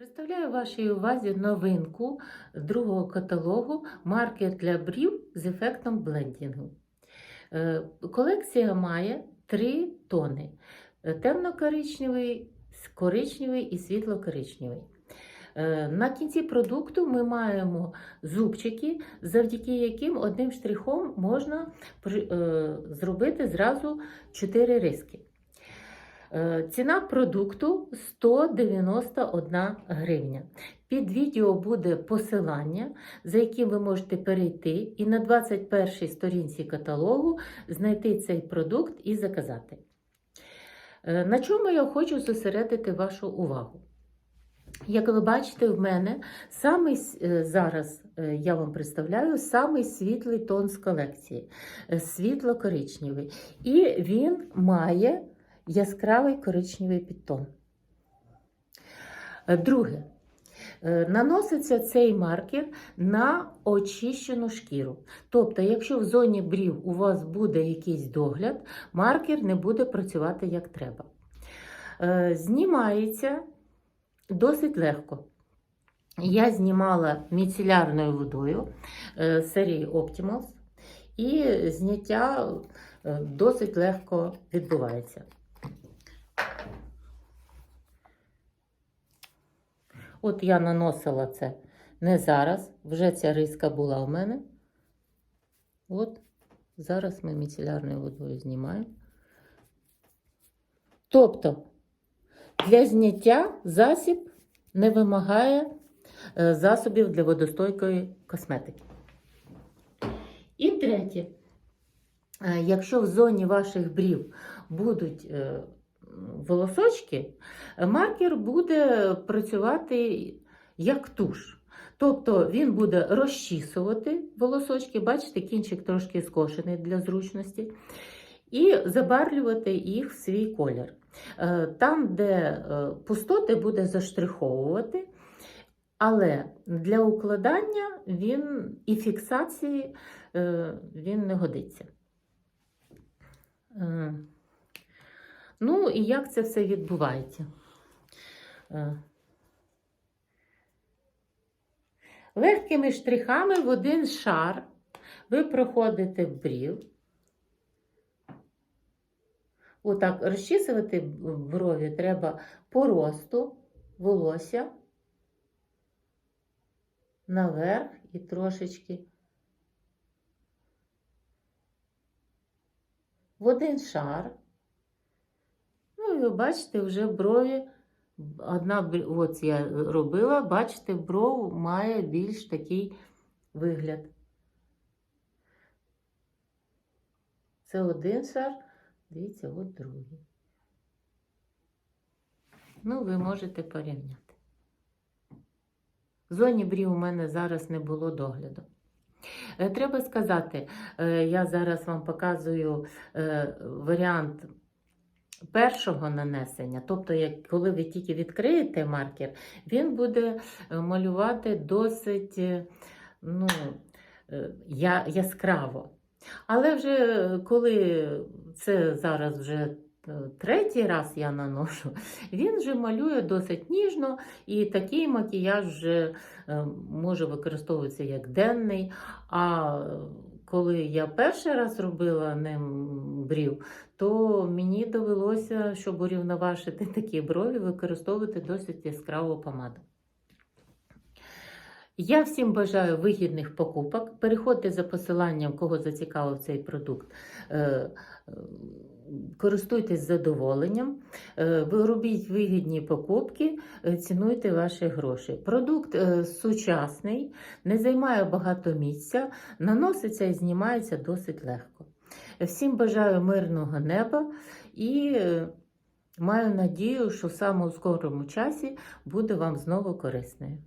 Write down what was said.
Представляю вашій увазі новинку другого каталогу маркер для брів з ефектом блендінгу. Е, Колекція має три тони: темно-коричневий, коричневий і світло-коричневий. Е, На кінці продукту ми маємо зубчики, завдяки яким одним штрихом можна е, зробити зразу 4 риски. Е, Ціна продукту 191 гривня. Під відео буде посилання, за яким ви можете перейти і на 21-й сторінці каталогу знайти цей продукт і заказати. Е, На чому я хочу зосередити вашу увагу? Як ви бачите, в мене самий е, зараз е, я вам представляю самий світлий тон з колекції світло-коричневий. І він має яскравий коричневий підтон. Е, Друге. Е, Наноситься цей маркер на очищену шкіру. Тобто, якщо в зоні брів у вас буде якийсь догляд, маркер не буде працювати як треба. Е, Знімається досить легко. Я знімала міцелярною водою серії Optimals, і зняття досить легко відбувається. От я наносила це не зараз, вже ця риска була у мене. От, зараз ми міцелярною водою знімаємо. Тобто, для зняття засіб не вимагає е, засобів для водостойкої косметики. І третє. Е, Якщо в зоні ваших брів будуть е, волосочки, маркер буде працювати як туш. Тобто він буде розчісувати волосочки, бачите, кінчик трошки скошений для зручності, і забарвлювати їх в свій колір. Е, Там, де е, пустоти, буде заштриховувати, але для укладання він і фіксації е, він не годиться. Ну і як це все відбувається? Е, Легкими штрихами в один шар ви проходите брів. Отак розчісувати брові треба по росту волосся наверх і трошечки в один шар. Ви бачите, вже брові. Одна от я робила, бачите, бров має більш такий вигляд. Це один шар, дивіться, от другий. Ну, ви можете порівняти. В зоні брів у мене зараз не було догляду. Е, Треба сказати, е, я зараз вам показую е, варіант першого нанесення, тобто, як, коли ви тільки відкриєте маркер, він буде е, малювати досить е, ну, е, я, яскраво. Але вже коли це зараз вже третій раз я наношу, він вже малює досить ніжно, і такий макіяж вже може використовуватися як денний. А коли я перший раз робила ним брів, то мені довелося, щоб урівноважити такі брові, використовувати досить яскраву помаду. Я всім бажаю вигідних покупок. Переходьте за посиланням, кого зацікавив цей продукт. Е, е, Користуйтесь задоволенням, Е, робіть вигідні покупки, цінуйте ваші гроші. Продукт сучасний, не займає багато місця, наноситься і знімається досить легко. Всім бажаю мирного неба і маю надію, що в самому скорому часі буде вам знову корисною.